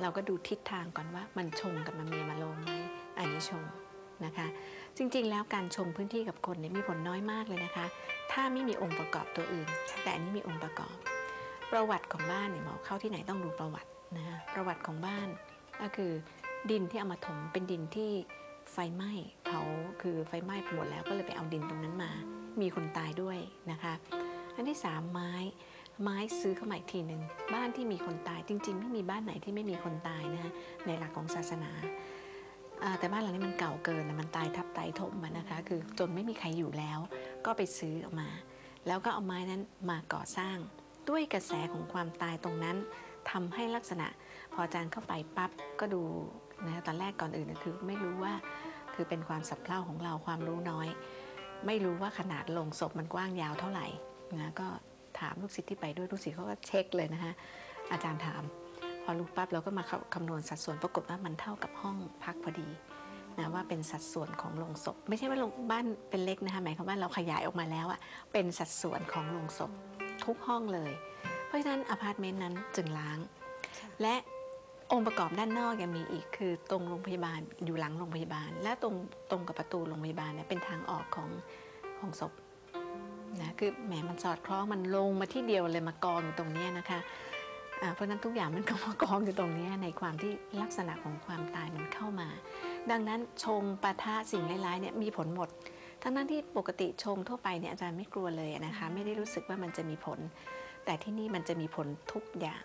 เราก็ดูทิศทางก่อนว่ามันชงกับมาเมียมาโลงไหมอันนี้ชงนะคะ จริงๆ แล้วการชงพื้นที่กับคนเนี่ยมีผลน้อยมากเลยนะคะ ถ้าไม่มีองค์ประกอบตัวอื่น แต่อันนี้มีองค์ประกอบ ประวัติของบ้านเนี่ยหมอเข้าที่ไหนต้องดูประวัตินะคะประวัติของบ้านก็คือดินที่เอามาถมเป็นดินที่ไฟไหม้เผาคือไฟไหม้ไปหมดแล้วก็เลยไปเอาดินตรงนั้นมา มีคนตายด้วยนะคะ อันที่สามไม้ ไม้ซื้อเข้ามาอีกทีหนึ่งบ้านที่มีคนตายจริง ๆ ไม่มีบ้านไหนที่ไม่มีคนตายนะในหลักของศาสนา แต่บ้านหลังนี้มันเก่าเกินมันตายทับตายถมานะคะคือจนไม่มีใครอยู่แล้ว ก็ไปซื้อออกมา แล้วก็เอาไม้นั้นมาก่อสร้าง ด้วยกระแสของความตายตรงนั้นทำให้ลักษณะ พออาจารย์เข้าไปปั๊บก็ดูนะตอนแรกก่อนอื่นคือไม่รู้ว่าคือเป็นความสับเพร่าของเราความรู้น้อย ไม่รู้ว่าขนาดลงศพมันกว้างยาวเท่าไหร่นะก็ ถามลูกศิษย์ที่ไปด้วยลูกศิษย์เขาก็เช็คเลยนะคะอาจารย์ถาม พอรู้ปั๊บเราก็มาคำนวณสัดส่วนปรากฏว่ามันเท่ากับห้องพักพอดีนะว่าเป็นสัดส่วนของโรงศพ ไม่ใช่ว่าโรงบ้านเป็นเล็กนะคะหมายความว่าเราขยายออกมาแล้วอะเป็นสัดส่วนของโรงศพทุกห้องเลย เพราะฉะนั้นอพาร์ตเมนต์นั้นจึงล้าง และองค์ประกอบด้านนอกยังมีอีกคือตรงโรงพยาบาลอยู่หลังโรงพยาบาล และตรงตรงกับประตูโรงพยาบาลเนี่ยเป็นทางออกของของศพ นะคือแหมมันสอดคล้องมันลงมาที่เดียวเลยมากองอยู่ตรงนี้นะคะอ่าเพราะนั้นทุกอย่างมันก็มากองอยู่ตรงนี้ในความที่ลักษณะของความตายมันเข้ามา ดังนั้นชงปะทะสิ่งร้ายๆเนี่ยมีผลหมด ทั้งนั้นที่ปกติชงทั่วไปเนี่ยอาจารย์ไม่กลัวเลยนะคะ ไม่ได้รู้สึกว่ามันจะมีผล แต่ที่นี่มันจะมีผลทุกอย่าง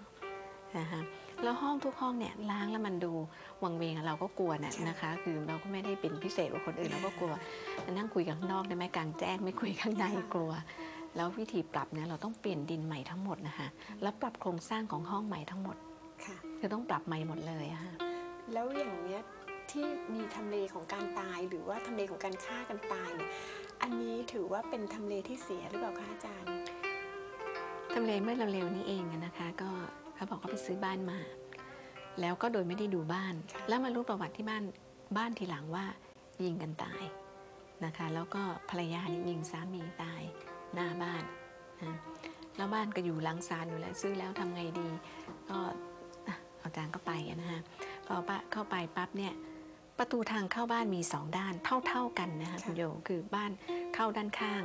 นะคะ แล้วห้องทุกห้องเนี่ยล้างแล้วมันดูวังเวงอะเราก็กลัวนะนะคะ คือเราก็ไม่ได้เป็นพิเศษกว่าคนอื่นเราก็กลัวนั่งคุยกันข้างนอกได้ไหมกลางแจ้งไม่คุยข้างในกลัว แล้ววิธีปรับเนี่ยเราต้องเปลี่ยนดินใหม่ทั้งหมดนะคะแล้วปรับโครงสร้างของห้องใหม่ทั้งหมดค่ะคือต้องปรับใหม่หมดเลยอะค่ะแล้วอย่างเนี้ยที่มีทำเลของการตายหรือว่าทำเลของการฆ่ากันตายเนี่ยอันนี้ถือว่าเป็นทำเลที่เสียหรือเปล่าคะอาจารย์ทำเลเมื่อเร็วๆนี้เองอะนะคะ ก็ เขาบอกเขาไปซื้อบ้านมา แล้วก็โดยไม่ได้ดูบ้าน แล้วมารู้ประวัติที่บ้านบ้านทีหลังว่า ยิงกันตายนะคะ แล้วก็ภรรยานี่ยิงสามีตายหน้าบ้านนะแล้วบ้านก็อยู่หลังซานอยู่แล้วซื้อแล้วทำไงดี ก็อะอาจารย์ก็ไปนะฮะพอปะเข้าไปปั๊บเนี่ยประตูทางเข้าบ้านมีสองด้านเท่า ๆกันนะคะคุณโยคือบ้านเข้าด้านข้าง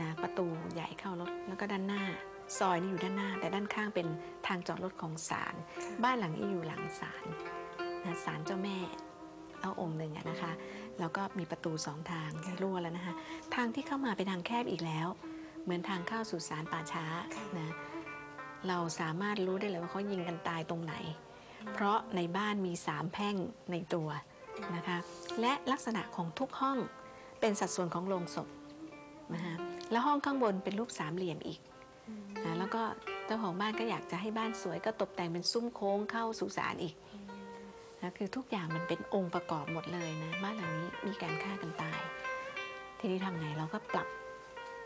นะประตูใหญ่เข้ารถแล้วก็ด้านหน้า ซอยนี่อยู่ด้านหน้า แต่ด้านข้างเป็นทางจอดรถของศาลบ้านหลังนี้อยู่หลังศาลนะศาลเจ้าแม่เอาองค์หนึ่งอะนะคะ แล้วก็มีประตูสองทางรั่วแล้วนะคะทางที่เข้ามาเป็นทางแคบอีกแล้ว เหมือนทางเข้าสู่ศาลป่าช้านะเราสามารถรู้ได้เลยว่าเขายิงกันตายตรงไหน เพราะในบ้านมีสามแพร่งในตัวนะคะและลักษณะของทุกห้องเป็นสัดส่วนของโลงศพนะคะแล้วห้องข้างบนเป็นรูปสามเหลี่ยมอีก นะแล้วก็เจ้าของบ้านก็อยากจะให้บ้านสวย ก็ตกแต่งเป็นซุ้มโค้งเข้าสุสานอีกนะคือทุกอย่างมันเป็นองค์ประกอบหมดเลยนะบ้านหลังนี้มีการฆ่ากันตาย ทีนี้ทำไงเราก็ปรับ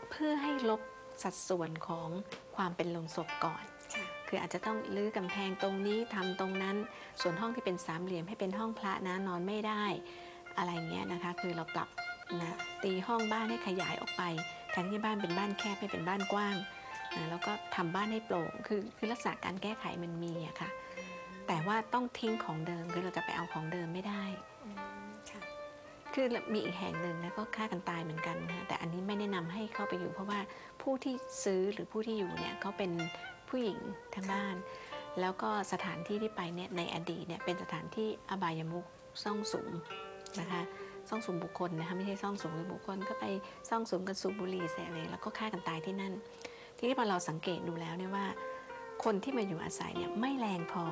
เพื่อให้ลบสัดส่วนของความเป็นโลงศพก่อนค่ะคืออาจจะต้องรื้อกำแพงตรงนี้ทำตรงนั้น ส่วนห้องที่เป็นสามเหลี่ยมให้เป็นห้องพระนะนอนไม่ได้ อะไรเงี้ยนะคะ คือเราปรับนะตีห้องบ้านให้ขยายออกไปแทนที่บ้านเป็นบ้านแคบให้เป็นบ้านกว้างนะ แล้วก็ทำบ้านให้โปร่งคือคือลักษณะการแก้ไขมันมีอะค่ะ แต่ว่าต้องทิ้งของเดิมคือเราจะไปเอาของเดิมไม่ได้อืมค่ะคือมีอีกแห่งหนึ่งนะก็ฆ่ากันตายเหมือนกันนะแต่อันนี้ไม่แนะนำให้เข้าไปอยู่เพราะว่าผู้ที่ซื้อหรือผู้ที่อยู่เนี่ยเขาเป็นผู้หญิงทั้งบ้าน แล้วก็สถานที่ที่ไปเนี่ยในอดีตเนี่ยเป็นสถานที่อบายมุขซ่องสุมนะคะซ่องสุมบุคคลนะคะไม่ใช่ซ่องสุมหรือบุคคลก็ไปซ่องสุมกันสูบบุหรี่เสพอะไรแล้วก็ฆ่ากันตายที่นั่น ทีนี้พอเราสังเกตดูแล้วเนี่ยว่า คนที่มาอยู่อาศัยเนี่ยไม่แรงพอ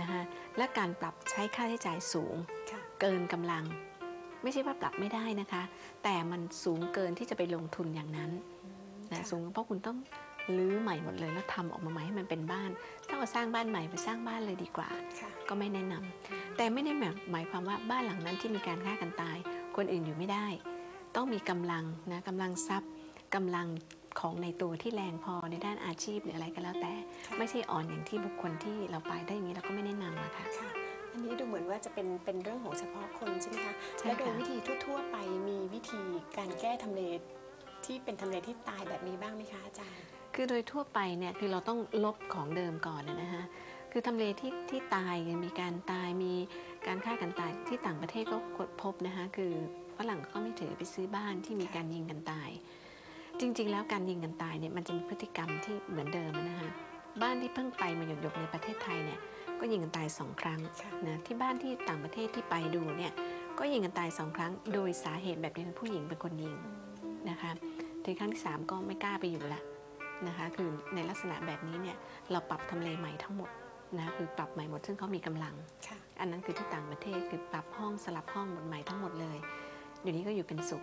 นะคะและการปรับใช้ค่าใช้จ่ายสูงค่ะเกินกำลัง ไม่ใช่ว่าปรับไม่ได้นะคะ แต่มันสูงเกินที่จะไปลงทุนอย่างนั้นนะสูงเพราะคุณต้องรื้อใหม่หมดเลยแล้วทำออกมาใหม่ให้มันเป็นบ้านถ้าว่าสร้างบ้านใหม่ไปสร้างบ้านเลยดีกว่าค่ะก็ไม่แนะนำแต่ไม่ได้หมายความว่าบ้านหลังนั้นที่มีการฆ่ากันตาย คนอื่นอยู่ไม่ได้ ต้องมีกำลังนะกำลังทรัพย์กำลัง ของในตัวที่แรงพอในด้านอาชีพหรืออะไรก็แล้วแต่ค่ะไม่ใช่อ่อนอย่างที่บุคคลที่เราไปได้อย่างนี้เราก็ไม่แนะนำอะค่ะค่ะ อันนี้ดูเหมือนว่าจะเป็นเป็นเรื่องของเฉพาะคนใช่ไหมคะใช่และโดยค่ะวิธีทั่ว ๆ ไปมีวิธีการแก้ทำเลที่เป็นทำเลที่ตายแบบนี้บ้างไหมคะอาจารย์ คือโดยทั่วไปเนี่ยคือเราต้องลบของเดิมก่อนนะนะฮะคืคือทำเลที่ที่ตายเนี่ยมีการตายมีการฆ่ากันตายที่ต่างประเทศก็พบนะคะคือฝรั่งก็ไม่ถือไปซื้อบ้านที่มีการยิงกันตาย จริง ๆ แล้วการยิงกันตายเนี่ยมันจะมีพฤติกรรมที่เหมือนเดิมนะคะบ้านที่เพิ่งไปมาหยกๆในประเทศไทยเนี่ยก็ยิงกันตายสองครั้งค่ะนะที่บ้านที่ต่างประเทศที่ไปดูเนี่ยก็ยิงกันตายสองครั้ง โดยสาเหตุแบบเดียวกันผู้หญิงเป็นคนยิงนะคะถึงครั้งที่สามก็ไม่กล้าไปอยู่ละนะคะคือในลักษณะแบบนี้เนี่ยเราปรับทำเลใหม่ทั้งหมดนะคือปรับใหม่หมดซึ่งเขามีกำลังค่ะอันนั้นคือที่ต่างประเทศคือปรับห้องสลับห้องหมดใหม่ทั้งหมดเลยเดี๋ยวนี้ก็อยู่เป็นสุข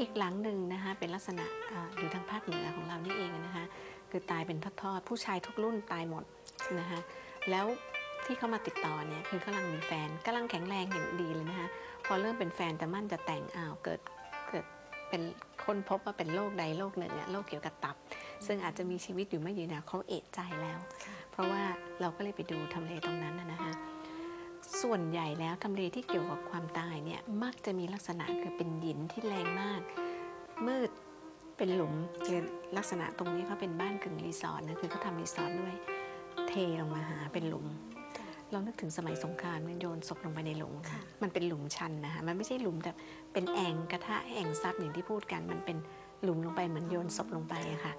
อีกหลังหนึ่งนะคะเป็นลักษณะออยู่ทางภาคเหนือของเรานี่เองนะคะคือตายเป็นทอดๆผู้ชายทุกรุ่นตายหมดนะคะแล้วที่เขามาติดต่อเนี่ยคือกำลังมีแฟนกำลังแข็งแรงอย่างดีเลยนะคะพอเริ่มเป็นแฟนแต่มั่นจะแต่งอ้าวเกิดเกิดเป็นคนพบว่าเป็นโรคใดโรคหนึ่งเนี่ยโรคเกี่ยวกับตับ ซึ่งอาจจะมีชีวิตอยู่ไม่ยืนยาวเขาเอะใจแล้ว เพราะว่าเราก็เลยไปดูทำเลตรงนั้นนะคะ ส่วนใหญ่แล้วทำเลที่เกี่ยวกับความตายเนี่ยมักจะมีลักษณะคือเป็นหยินที่แรงมาก มืดเป็นหลุมคือลักษณะตรงนี้เขาเป็นบ้านกึ่งรีสอร์ทนะคือเขาทำรีสอร์ทด้วยเทลงมาหาเป็นหลุมค่ะเรานึกถึงสมัยสงครามมันโยนศพลงไปในหลุมค่ะมันเป็นหลุมชันนะคะมันไม่ใช่หลุมแบบเป็นแอ่งกระทะแอ่งซับอย่างที่พูดกัน มันเป็นหลุมลงไปเหมือนโยนศพลงไปอะค่ะ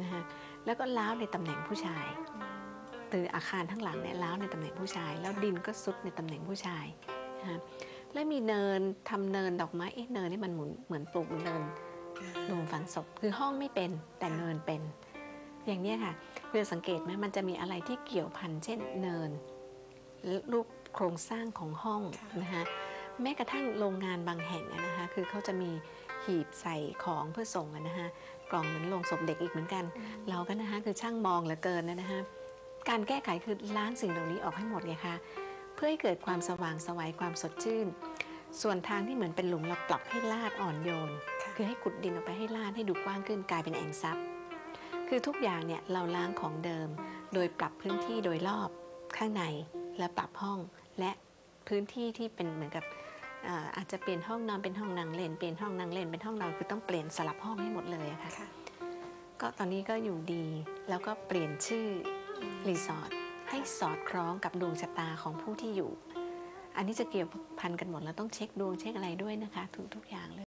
นะคะแล้วก็ล้าวในตำแหน่งผู้ชาย ตืออาคารทั้งหลังเนี่ยล้าวในตำแหน่งผู้ชาย แล้วดินก็ซุดในตำแหน่งผู้ชายนะคะและมีเนินทำเนินดอกไม้เอ๊ะเนินนี่มันหมุนเหมือนปลูกเนินรวมฝังศพคือห้องไม่เป็นแต่เนินเป็น อย่างนี้ค่ะเพื่อสังเกตไหมมันจะมีอะไรที่เกี่ยวพันเช่นเนินรูปโครงสร้างของห้องนะคะแม้กระทั่งโรงงานบางแห่งนะคะคือเขาจะมีหีบใส่ของเพื่อส่งนะคะกล่องเหมือนโรงศพเด็กอีกเหมือนกัน เราก็นะคะคือช่างมองเหลือเกินนะนะคะ การแก้ไขคือล้างสิ่งเหล่านี้ออกให้หมดไงคะเพื่อให้เกิดความสว่างไสวัยความสดชื่น ส่วนทางที่เหมือนเป็นหลุมเราปรับให้ลาดอ่อนโยนค่ะคือให้ขุดดินออกไปให้ลาดให้ดูกว้างขึ้นกลายเป็นแอ่งซับคือทุกอย่างเนี่ยเราล้างของเดิม โดยปรับพื้นที่โดยรอบข้างในและปรับห้องและพื้นที่ที่เป็นเหมือนกับอ่าอาจจะเปลี่ยนห้องนอนเป็นห้องนั่งเล่นเปลี่ยนห้องนั่งเล่นเป็นห้องนอนคือต้องเปลี่ยนสลับห้องให้หมดเลยอะค่ะค่ะก็ตอนนี้ก็อยู่ดีแล้วก็เปลี่ยนชื่อ รีสอร์ทให้สอดคล้องกับดวงชะตาของผู้ที่อยู่ อันนี้จะเกี่ยวพันกันหมดแล้วต้องเช็คดวงเช็คอะไรด้วยนะคะทุกทุกๆอย่างเลย